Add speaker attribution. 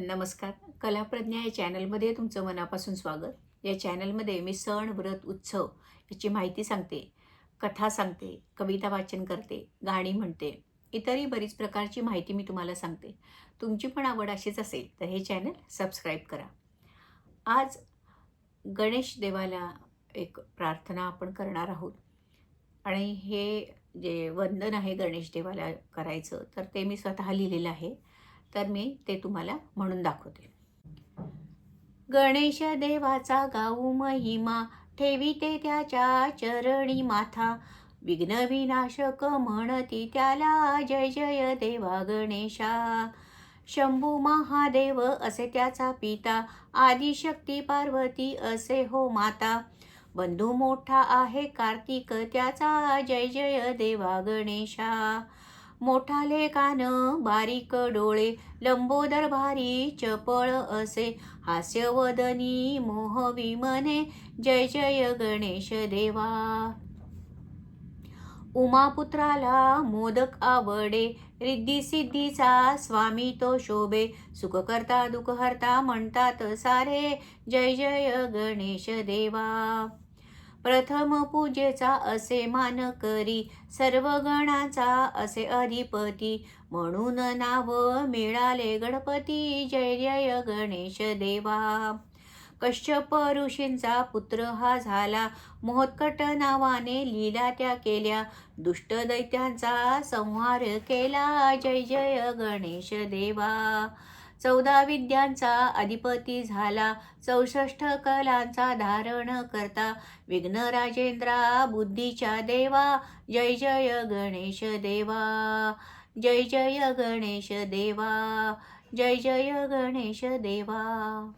Speaker 1: नमस्कार. कलाप्रज्ञा या चॅनलमध्ये तुमचं मनापासून स्वागत. या चॅनलमध्ये मी सण व्रत उत्सव याची माहिती सांगते कथा सांगते कविता वाचन करते गाणी म्हणते इतरही बरीच प्रकारची माहिती मी तुम्हाला सांगते. तुमची पण आवड अशीच असेल तर हे चॅनल सबस्क्राईब करा. आज गणेश देवाला एक प्रार्थना आपण करणार आहोत. आणि हे जे वंदन आहे गणेश देवाला करायचं तर ते मी स्वतः लिहिलेलं आहे. तर मी ते तुम्हाला म्हणून दाखवते. गणेश देवाचा गाऊ महिमा ठेविते त्याच्या चरणी माथा. विघ्न विनाशक म्हणती त्याला जय जय देवा गणेशा. शंभू महादेव असे त्याचा पिता आदिशक्ती पार्वती असे हो माता. बंधू मोठा आहे कार्तिक त्याचा जय जय देवा गणेशा. मोठाले कान बारीक डोळे लंबोदर भारी चपळ असे. हास्यवदनी मोहवी मने जय जय गणेश देवा. उमापुत्राला मोदक आवडे. रिद्धी सिद्धीचा स्वामी तो शोभे. सुख करता हरता म्हणतात सारे. जय जय गणेश देवा. प्रथम पूजेचा असे मान करी सर्व गणाचा असे अधिपती. म्हणून नाव मिळाले गणपती जय जय गणेश देवा. कश्यप ऋषींचा पुत्र हा झाला. मोहत्कट नावाने लीला त्या केल्या. दुष्ट दैत्यांचा संहार केला. जय जय गणेश देवा. चौदा विद्यांचा अधिपती झाला. चौसष्ट कलांचा धारण करता. विघ्न राजेंद्रा बुद्धीच्या देवा. जय जय गणेश देवा. जय जय गणेश देवा. जय जय गणेश देवा.